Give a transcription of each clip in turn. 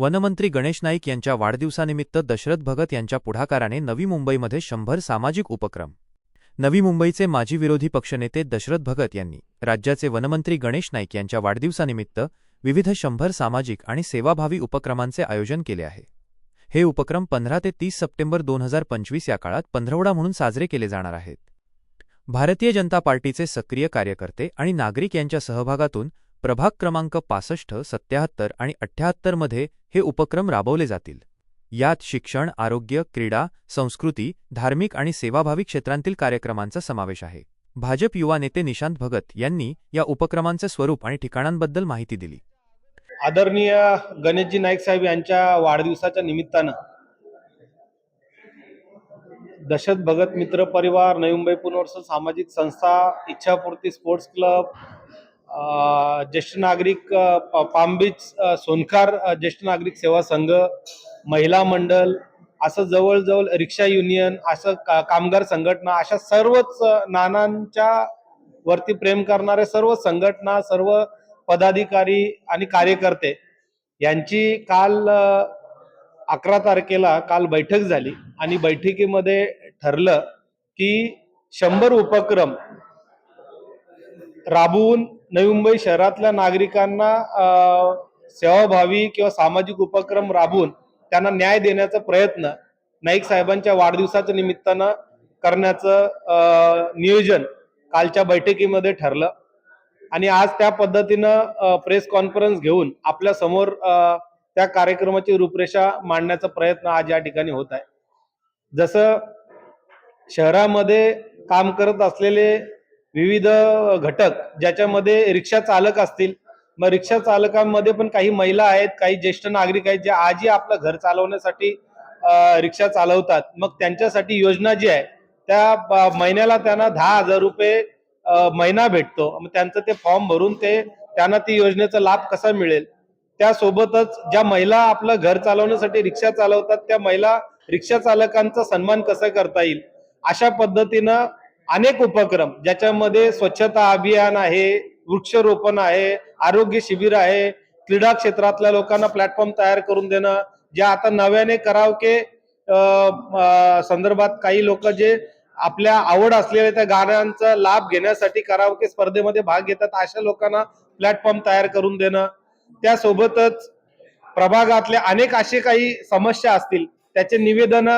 वनमंत्री गणेश नाईक यांच्या वाढदिवसानिमित्त दशरथ भगत यांच्या पुढाकाराने नवी मुंबईमध्ये शंभर सामाजिक उपक्रम. नवी मुंबईचे माजी विरोधी पक्षनेते दशरथ भगत यांनी राज्याचे वनमंत्री गणेश नाईक यांच्या वाढदिवसानिमित्त विविध शंभर सामाजिक आणि सेवाभावी उपक्रमांचे आयोजन केले आहे. हे उपक्रम पंधरा ते तीस सप्टेंबर दोन हजार पंचवीस या काळात पंधरवडा म्हणून साजरे केले जाणार आहेत. भारतीय जनता पार्टीचे सक्रिय कार्यकर्ते आणि नागरिक यांच्या सहभागातून प्रभाग क्रमांक पासष्ट सत्याहत्तर आणि अठ्ठ्याहत्तरमध्ये हे उपक्रम राबवले जातील. यात शिक्षण आरोग्य क्रीडा संस्कृती धार्मिक आणि सेवाभावी क्षेत्रांतील कार्यक्रमांचा समावेश आहे. भाजप युवा नेते निशांत भगत यांनी या उपक्रमांचे स्वरूप आणि ठिकाणांबद्दल माहिती दिली. आदरणीय गणेशजी नाईक साहेब यांच्या वाढदिवसाच्या निमित्तानं दशरथ भगत मित्र परिवार नवी मुंबई पुनर्वसन सामाजिक संस्था इच्छापूर्ती स्पोर्ट्स क्लब ज्येष्ठ नागरिक अ, पाम बीच सोनखार ज्येष्ठ नागरिक सेवा संघ महिला मंडळ असं जवळजवळ रिक्षा युनियन असं का- कामगार संघटना अशा सर्वच नानांच्या वरती प्रेम करणारे सर्व संघटना सर्व पदाधिकारी आणि कार्यकर्ते यांची काल अकरा तारखेला काल बैठक झाली आणि बैठकीमध्ये ठरलं की शंभर उपक्रम राबवून नवी मुंबई शहरातल्या नागरिकांना सेवाभावी किंवा सामाजिक उपक्रम राबवून त्यांना न्याय देण्याचा प्रयत्न नाईक साहेबांच्या वाढदिवसाच्या निमित्तानं करण्याचं नियोजन कालच्या बैठकीमध्ये ठरलं. आणि आज त्या पद्धतीनं प्रेस कॉन्फरन्स घेऊन आपल्यासमोर त्या कार्यक्रमाची रूपरेषा मांडण्याचा प्रयत्न आज या ठिकाणी होत आहे. जसं शहरामध्ये काम करत असलेले विविध घटक ज्याच्यामध्ये रिक्षा चालक असतील. मग रिक्षा चालकांमध्ये पण काही महिला आहेत काही ज्येष्ठ नागरिक आहेत जे आजही आपलं घर चालवण्यासाठी रिक्षा चालवतात. मग त्यांच्यासाठी योजना जी आहे त्या महिन्याला त्यांना दहा हजार रुपये महिना भेटतो. मग त्यांचं ते फॉर्म भरून ते त्यांना ती योजनेचा लाभ कसा मिळेल? त्यासोबतच ज्या महिला आपलं घर चालवण्यासाठी रिक्षा चालवतात त्या महिला रिक्षा चालकांचा सन्मान कसा करता येईल? अशा पद्धतीनं अनेक उपक्रम ज्याच्यामध्ये स्वच्छता अभियान आहे वृक्षरोपण आहे आरोग्य शिबिर आहे क्रीडा क्षेत्रातल्या लोकांना प्लॅटफॉर्म तयार करून देणं जे आता नव्याने करावके संदर्भात काही लोक जे आपल्या आवड असलेल्या त्या गाण्यांचा लाभ घेण्यासाठी करावके स्पर्धेमध्ये भाग घेतात अशा लोकांना प्लॅटफॉर्म तयार करून देणं. त्यासोबतच प्रभागातल्या अनेक असे काही समस्या असतील त्याचे निवेदन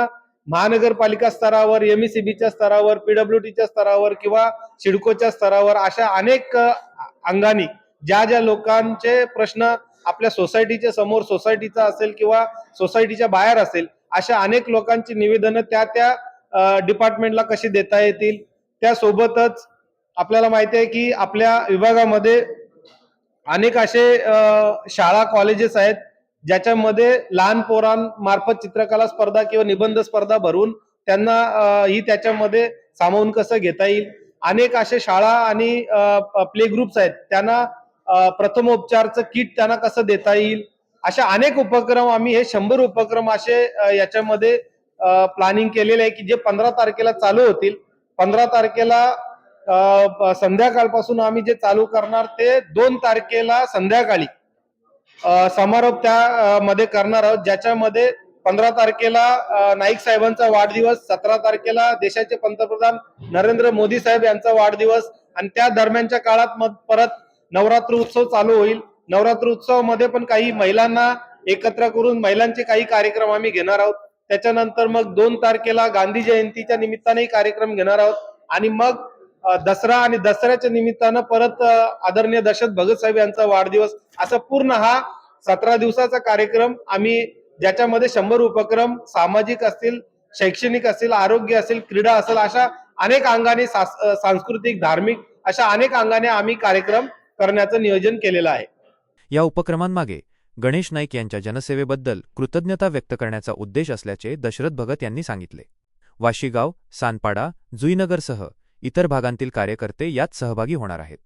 महानगरपालिका स्तरावर एमईसीबीच्या स्तरावर पीडब्ल्यूडीच्या स्तरावर किंवा सिडकोच्या स्तरावर अशा अनेक अंगानी ज्या ज्या लोकांचे प्रश्न आपल्या सोसायटीच्या समोर सोसायटीचा असेल किंवा सोसायटीच्या बाहेर असेल अशा अनेक लोकांची निवेदनं त्या त्या डिपार्टमेंटला कशी देता येतील? त्यासोबतच आपल्याला माहिती आहे की आपल्या विभागामध्ये अनेक असे शाळा कॉलेजेस आहेत ज्याच्यामध्ये लहान पोरांमार्फत चित्रकला स्पर्धा किंवा निबंध स्पर्धा भरून त्यांना ही त्याच्यामध्ये सामावून कसं घेता येईल? अनेक असे शाळा आणि प्ले ग्रुप्स आहेत. त्यांना प्रथमोपचारचं किट त्यांना कसं देता येईल? अशा अनेक उपक्रम आम्ही हे शंभर उपक्रम असे याच्यामध्ये प्लॅनिंग केलेले आहे की जे पंधरा तारखेला चालू होतील. पंधरा तारखेला संध्याकाळपासून आम्ही जे चालू करणार ते दोन तारखेला संध्याकाळी. समारोप त्या मध्ये करणार आहोत ज्याच्यामध्ये पंधरा तारखेला नाईक साहेबांचा वाढदिवस सतरा तारखेला देशाचे पंतप्रधान नरेंद्र मोदी साहेब यांचा वाढदिवस आणि त्या दरम्यानच्या काळात मग परत नवरात्र उत्सव चालू होईल. नवरात्र उत्सवमध्ये पण काही महिलांना एकत्र करून महिलांचे काही कार्यक्रम आम्ही घेणार आहोत. त्याच्यानंतर मग दोन तारखेला गांधी जयंतीच्या निमित्ताने कार्यक्रम घेणार आहोत. आणि मग दसरा आणि दसऱ्याच्या निमित्तानं परत आदरणीय दशरथ भगत साहेब यांचा वाढदिवस असा पूर्ण हा सतरा दिवसाचा कार्यक्रम आम्ही ज्याच्यामध्ये शंभर उपक्रम सामाजिक असतील शैक्षणिक असतील आरोग्य असेल क्रीडा असेल अशा अनेक अंगाने सांस्कृतिक धार्मिक अशा अनेक अंगाने आम्ही कार्यक्रम करण्याचं नियोजन केलेलं आहे. या उपक्रमांमागे गणेश नाईक यांच्या जनसेवेबद्दल कृतज्ञता व्यक्त करण्याचा उद्देश असल्याचे दशरथ भगत यांनी सांगितले. वाशीगाव सानपाडा जुईनगरसह इतर भागांतील कार्यकर्ते यात सहभागी होणार आहेत.